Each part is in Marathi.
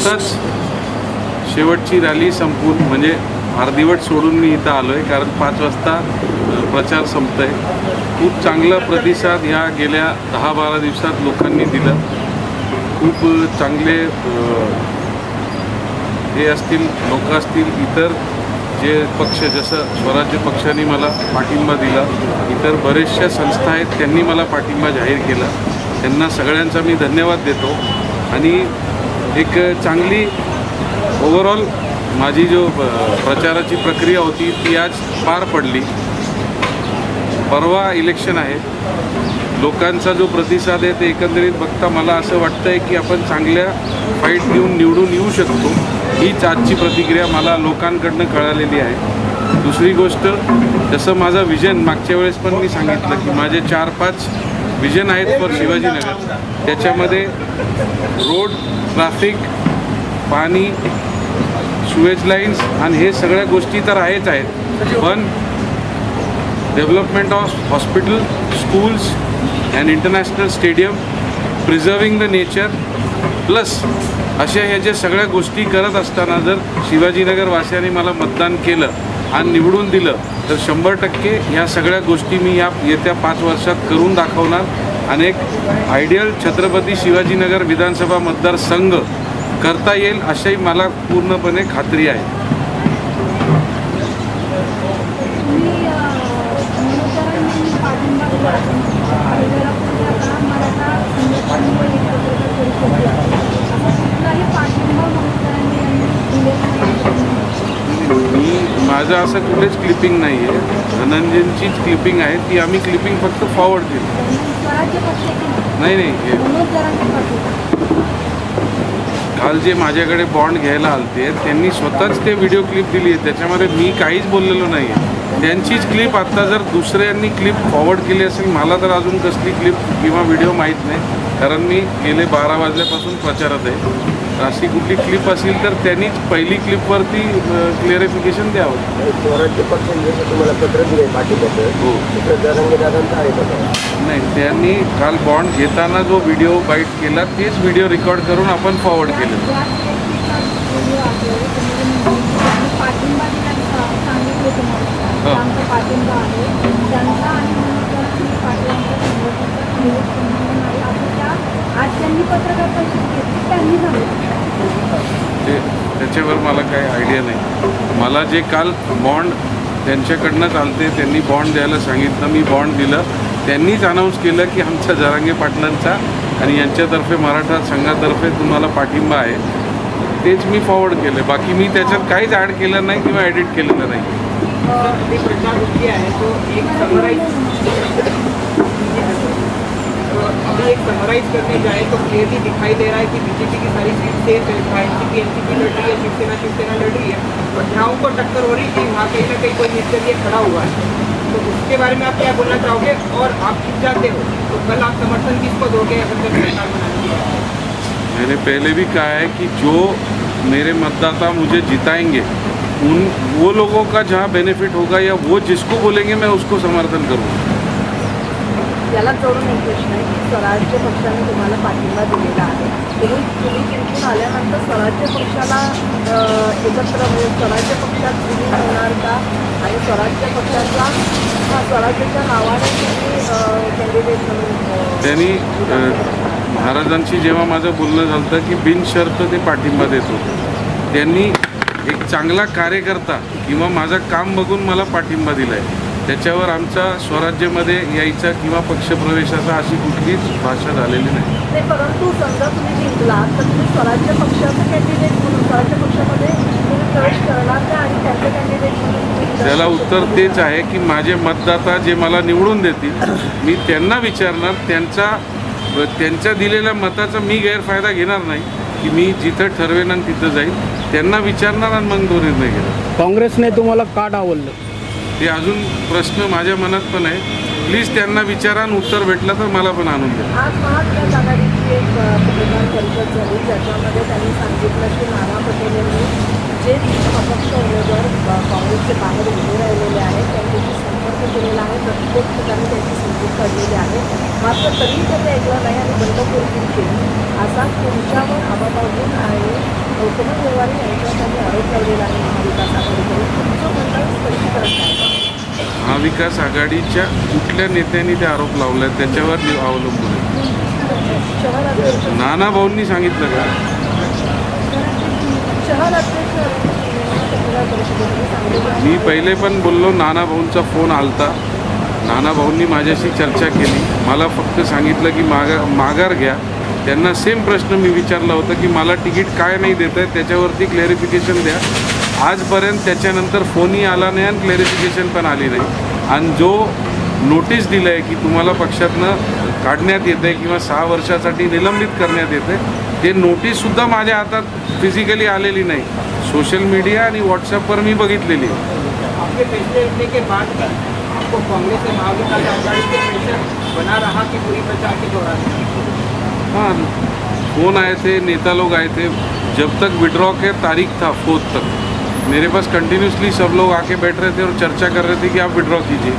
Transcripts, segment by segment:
आत्ताच शेवटची रॅली संपून म्हणजे अर्धिवट सोडून मी इथं आलो आहे कारण पाच वाजता प्रचार संपत आहे खूप चांगला प्रतिसाद ह्या गेल्या दहा बारा दिवसात लोकांनी दिला. खूप चांगले हे असतील लोक असतील इतर जे पक्ष जसं स्वराज्य पक्षाने मला पाठिंबा दिला इतर बरेचशा संस्था आहेत त्यांनी मला पाठिंबा जाहीर केला. त्यांना सगळ्यांचा मी धन्यवाद देतो. आणि एक चांगली ओव्हरऑल माझी जो प्रचाराची प्रक्रिया होती ती आज पार पडली. परवा इलेक्शन आहे. लोकांचा जो प्रतिसाद आहे ते एकंदरीत बघता मला असं वाटतं आहे की आपण चांगल्या फाईट घेऊन निवडून येऊ शकतो. हीच आजची प्रतिक्रिया मला लोकांकडनं कळालेली आहे. दुसरी गोष्ट जसं माझं विजन मागच्या वेळेस पण मी सांगितलं की माझे चार पाच विजन आहेत फॉर शिवाजीनगर. त्याच्यामध्ये रोड ट्राफिक पाणी सुएज लाईन्स आणि हे सगळ्या गोष्टी तर आहेच आहेत. पण development of hospital schools and international stadium preserving the nature plus अशा ह्या ज्या सगळ्या गोष्टी करत असताना जर शिवाजीनगर वासियांनी मला मतदान केलं आणि निवडून दिलं तर शंभर टक्के ह्या सगळ्या गोष्टी मी या येत्या पाच वर्षात करून दाखवणार. आणि एक आयडियल छत्रपती शिवाजीनगर विधानसभा मतदारसंघ करता येईल अशाही मला पूर्णपणे खात्री आहे तुम्ही अ, मनोकरांनी पाठिंबा दिला आणि वेळापूर्वी आता मराठा संघटनांवर एक पत्रकार परिषद घेतली. असा कुठलाही पाठिंबा मनोकरांनी यांनी दिलेला नाही. मी माझं असं कुठेच क्लिपिंग नाही आहे धनंजयचीच क्लिपिंग आहे. ती आम्ही क्लिपिंग फक्त फॉरवर्ड केली. नाही नाही हे काल जे माझ्याकडे बॉन्ड घ्यायला आलते त्यांनी स्वतःच ते व्हिडिओ क्लिप दिली आहे त्याच्यामध्ये मी काहीच बोललेलो नाही आहे त्यांचीच क्लिप आत्ता जर दुसऱ्यांनी क्लिप फॉरवर्ड केली असेल मला तर अजून कसली क्लिप किंवा व्हिडिओ माहीत नाही. कारण मी गेले बारा वाजल्यापासून प्रचारात आहे. अशी कुठली क्लिप असेल तर त्यांनीच पहिली क्लिपवरती क्लिअरिफिकेशन द्यावं. स्वराज्य पक्षाने जसं तुम्हाला पत्र दिले पाठिंब्याचं हो. दादांचं आहे नाही त्यांनी काल बॉन्ड घेताना जो व्हिडिओ बाईट केला तेच व्हिडिओ रेकॉर्ड करून आपण फॉरवर्ड केलं ज्या व्यक्तीचा व्हिडिओ आहे त्यामध्ये त्यांनी पाठिंबा दिल्याचं सांगितलं तुम्हाला हो. आमचा पाठिंबा आहे त्यांचा आणि मनोज जरांगे पाटलांचा संघटनेचा काही संबंध नाही असं त्या आज त्यांनी पत्रकार परिषद घेतली त्यांनी सांगितलं ते त्याच्यावर मला काही आयडिया नाही मला जे काल बॉन्ड त्यांच्याकडनं चालते त्यांनी बॉन्ड द्यायला सांगितलं मी बॉन्ड दिलं. त्यांनीच अनाऊन्स केलं की आमच्या जरांगे पाटलांचा आणि यांच्यातर्फे मराठा संघातर्फे तुम्हाला पाठिंबा आहे. तेच मी फॉरवर्ड केलं बाकी मी त्याच्यात काहीच ॲड केलं नाही किंवा एडिट केलेलं नाही. है तो एक समराइज करने जाए तो क्लियरली दिखाई दे रहा है कि बीजेपी की सारी सीट सेफ़ है जहाँ एनसीपी एनसीपी लड़ रही है शिवसेना शिवसेना लड़ रही है और जहाँ उनको टक्कर हो रही है वहाँ कहीं ना कहीं कोई निर्दलीय खड़ा हुआ है। तो उसके बारे में आप क्या बोलना चाहोगे और आप जीत जाते हो? तो कल आप समर्थन किसको दोगे अगर जब सरकार बनानी है? मैंने पहले भी कहा है कि जो मेरे मतदाता मुझे जिताएँगे उन वो लोगों का जहाँ बेनिफिट होगा या वो जिसको बोलेंगे मैं उसको समर्थन करूँगा। स्वराज्य पक्षाने तुम्हाला पाठिंबा दिलेला आहे. तुम्ही तुम्ही तिथून आल्यानंतर स्वराज्य पक्षाला एकत्र म्हणजे स्वराज्य पक्षात तुम्ही होणार का? आणि स्वराज्य पक्षाचा हा स्वराज्याच्या नावाने तुम्ही कॅन्डिडेट म्हणून त्यांनी महाराजांशी जेव्हा माझं बोलणं झालं होतं की बिनशर्त ते पाठिंबा देत होते. त्यांनी एक चांगला कार्यकर्ता किंवा माझं काम बघून मला पाठिंबा दिला आहे त्याच्यावर आमचा स्वराज्यामध्ये यायचा किंवा पक्षप्रवेशाचा अशी कुठलीच भाषा झालेली नाही. नाही परंतु समजा तुम्ही जिंकला तर तुम्ही स्वराज्य पक्षाचं कॅन्डिडेट म्हणून स्वराज्य पक्षामध्ये प्रवेश करणार का आणि त्यांचं कॅन्डिडेट त्याला उत्तर तेच आहे की माझे मतदाता जे मला निवडून देतील मी त्यांना विचारणार त्यांचा त्यांच्या दिलेल्या मताचा मी गैरफायदा घेणार नाही की मी जिथं ठरवेन आणि तिथं जाईल त्यांना विचारणार आणि मग तो निर्णय घेणार. काँग्रेसने तुम्हाला का डावललं? हे अजून प्रश्न माझ्या मनात पण आहे. प्लीज त्यांना विचारा आणि उत्तर भेटलं तर मला पण आणून द्या. जे अपक्ष उमेदवार काँग्रेसचे बाहेर उभे राहिलेले आहेत त्यांच्याशी संपर्क केलेला आहे. प्रत्येक ठिकाणी त्यांची समजूत काढलेली आहे. मात्र तरीही त्यांनी ऐकलं नाही आणि बंडखोरी केली. असा तुमच्यावर आबाबाबून आणि गौतम व्यवहारी यांच्यावर त्यांनी आरोप लावलेला आहे. महाविकास आघाडीकडून तुमचं मंडळ स्पष्टीकरण काय? आहे? महाविकास आघाडीच्या कुठल्या नेत्यांनी ते आरोप लावले त्याच्यावर अवलंबून आहे. नाना भाऊंनी सांगितलं का? मी पहिले पण बोललो नाना भाऊंचा फोन आलता. नाना भाऊंनी माझ्याशी चर्चा केली. मला फक्त सांगितलं की मागा माघार घ्या. त्यांना सेम प्रश्न मी विचारला होता की मला तिकीट काय नाही देत आहे त्याच्यावरती क्लॅरिफिकेशन द्या. आजपर्यंत त्याच्यानंतर फोनही आला नाही आणि क्लॅरिफिकेशन पण आली नाही. आणि जो नोटीस दिलं आहे की तुम्हाला पक्षातनं काढण्यात येतं आहे किंवा सहा वर्षासाठी निलंबित करण्यात येतं आहे ते नोटीससुद्धा माझ्या हातात फिजिकली आलेली नाही. सोशल मीडिया आणि मी बघितलेली रहा कि पूरी के दौरान? हाँ फ़ोन आए थे नेता लोग आए थे जब तक विड्रॉ के तारीख था फोर्थ तक. मेरे पास कंटिन्यूसली सब लोग आके बैठ रहे थे और चर्चा कर रहे थे कि आप विड्रॉ कीजिए।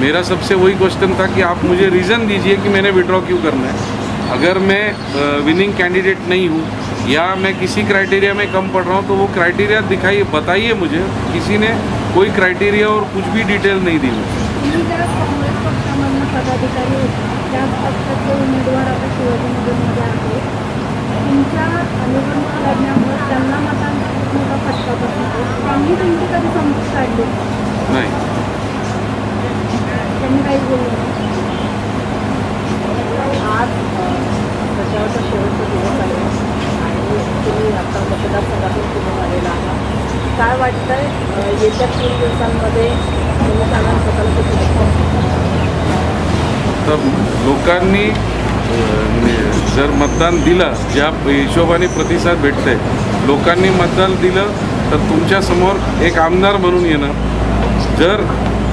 मेरा सबसे वही क्वेश्चन था कि आप मुझे रीज़न दीजिए कि मैंने विड्रॉ क्यों करना है। अगर मैं विनिंग कैंडिडेट नहीं हूँ, या मैं किसी क्राइटेरिया में कम पड़ रहा हूँ तो वो क्राइटेरिया दिखाइए, बताइए मुझे। किसी ने कोई क्राइटेरिया और कुछ भी डिटेल नहीं दी मुझे। तर लोकांनी जर मतदान दिलं ज्या हिशोबाने प्रतिसाद भेटते लोकांनी मतदान दिलं तर तुमच्यासमोर एक आमदार म्हणून येणं जर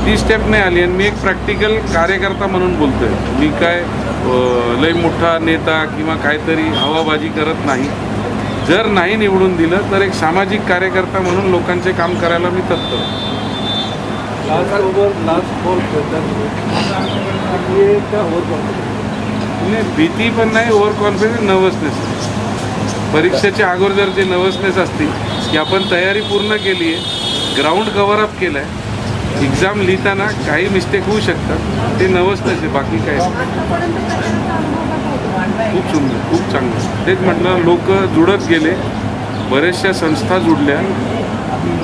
ती स्टेप नाही आली आणि मी एक प्रॅक्टिकल कार्यकर्ता म्हणून बोलतोय मी काय लई लय मोठा नेता किंवा काहीतरी हवाबाजी करत नाही. जर नाही निवडून दिलं तर एक सामाजिक कार्यकर्ता म्हणून लोकांचे काम करायला मी तत्पर. आहे. नाही भीती पण नाही ओव्हर कॉन्फिडन्स नर्वसनेस परीक्षेच्या अगोदर जर जे नर्वसनेस असतील की आपण तयारी पूर्ण केली आहे ग्राउंड कव्हरअप केलं आहे एक्झाम लिहिताना काही मिस्टेक होऊ शकतात ते नर्वसनेस आहे बाकी काय खूप सुंदर खूप चांगलं. तेच म्हटलं लोक जुळत गेले बऱ्याचशा संस्था जुडल्या.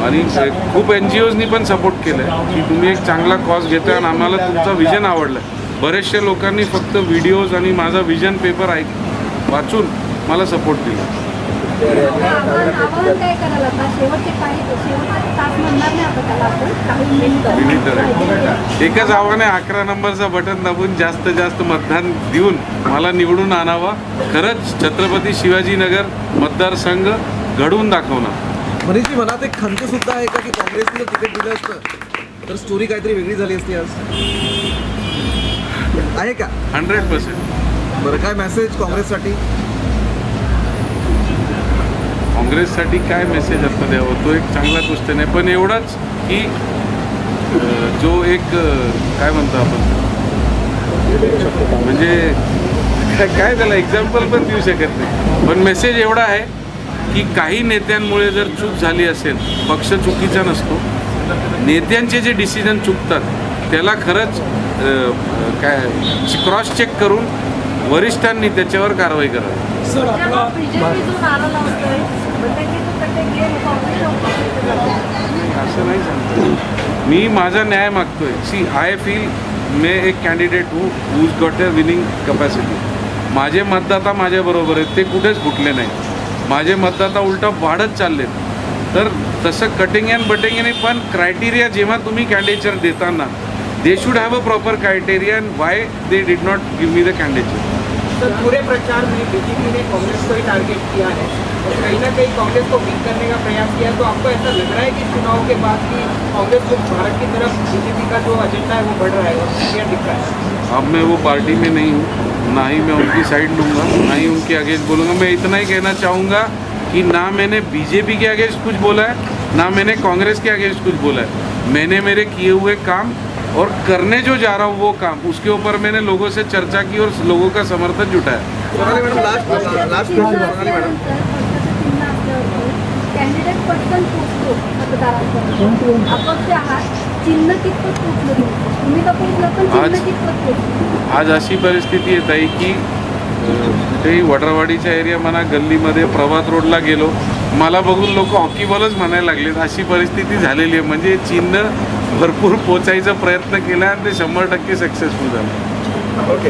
आणि खूप एन जी ओजनी पण सपोर्ट केलं आहे की तुम्ही एक चांगला कॉज घेता आणि आम्हाला तुमचा विजन आवडलं बरेचशा लोकांनी फक्त व्हिडिओज आणि माझा विजन पेपर ऐक वाचून मला सपोर्ट दिला. एकच आव्हान आहे अकरा नंबरचा बटन दाबून जास्त जास्त मतदान देऊन मला निवडून आणावा. खरंच छत्रपती शिवाजीनगर मतदारसंघ घडवून दाखवणार. मनीषजी मनात एक खंत सुद्धा आहे का की काँग्रेसने तिकीट दिलं असतं? तर स्टोरी काहीतरी वेगळी झाली असती आज. आहे का? हंड्रेड पर्सेंट बरं काय मेसेज काँग्रेससाठी? काँग्रेससाठी काय मेसेज आता द्यावं तो एक चांगला क्वेश्चन आहे पण एवढाच की जो एक काय म्हणतो आपण? म्हणजे काय- काय त्याला एक्झाम्पल पण देऊ शकत नाही. पण मेसेज एवढा आहे की काही नेत्यांमुळे जर चूक झाली असेल पक्ष चुकीचा नसतो. नेत्यांचे जे डिसिजन चुकतात त्याला खरंच काय क्रॉस चेक करून वरिष्ठांनी त्याच्यावर कारवाई करावी. करते असं नाही सांगतो मी माझा न्याय मागतोय. सी आय फील मी एक candidate who whose got a winning capacity माझे मतदाता माझ्याबरोबर आहेत ते कुठेच फुटले नाही माझे मतदाता उलटा वाढत चाललेत. तर तसं कटिंग अँड बटिंग नाही पण क्रायटेरिया जेव्हा तुम्ही कॅन्डिडेचर देताना they should have a proper criteria and why they did not give me the candidature sir पूरे प्रचार में बीजेपी ने कांग्रेस को ही टारगेट किया है. और कहीं ना कहीं कांग्रेस को वीक करने का प्रयास किया तो आपको ऐसा लग रहा है कि चुनाव के बाद की कांग्रेस को भारत की तरफ़ बीजेपी का जो एजेंडा है वो बढ़ रहा है? और क्लियर दिख रहा है? अब मैं वो पार्टी में नहीं हूँ। ना ही मैं उनकी साइड लूँगा ना ही उनके अगेंस्ट बोलूँगा। मैं इतना ही कहना चाहूँगा कि ना मैंने बीजेपी के अगेंस्ट कुछ बोला है ना मैंने कांग्रेस के अगेंस्ट कुछ बोला है। मैंने मेरे किए हुए काम और करने जो जा रहा हूँ वो काम। उसके ऊपर मैंने लोगों से चर्चा की और लोगों का समर्थन जुटाया। मॅडम लास्ट लास्ट चिन्ह क्वेश्चन सोनाली मॅडम। असल्यानंतर, पक्षाचं चिन्ह असल्यावरती कॅन्डिडेट पटकन पोचतो मतदारांपर्यंत अपक्ष आहात चिन्ह कितपत पोचलं तुम्ही तर पोचलं पण चिन्ह आज- कितपत पोचलं आज अशी परिस्थिती येत आहे की कुठेही वडरावाडीच्या एरिया म्हणा गल्लीमध्ये प्रभात रोडला गेलो मला बघून लोक हॉकी बॉलच म्हणायला लागलेत. अशी परिस्थिती झालेली आहे. म्हणजे चिन्ह भरपूर पोचायचा प्रयत्न केला आणि ते शंभर टक्के सक्सेसफुल झालं. ओके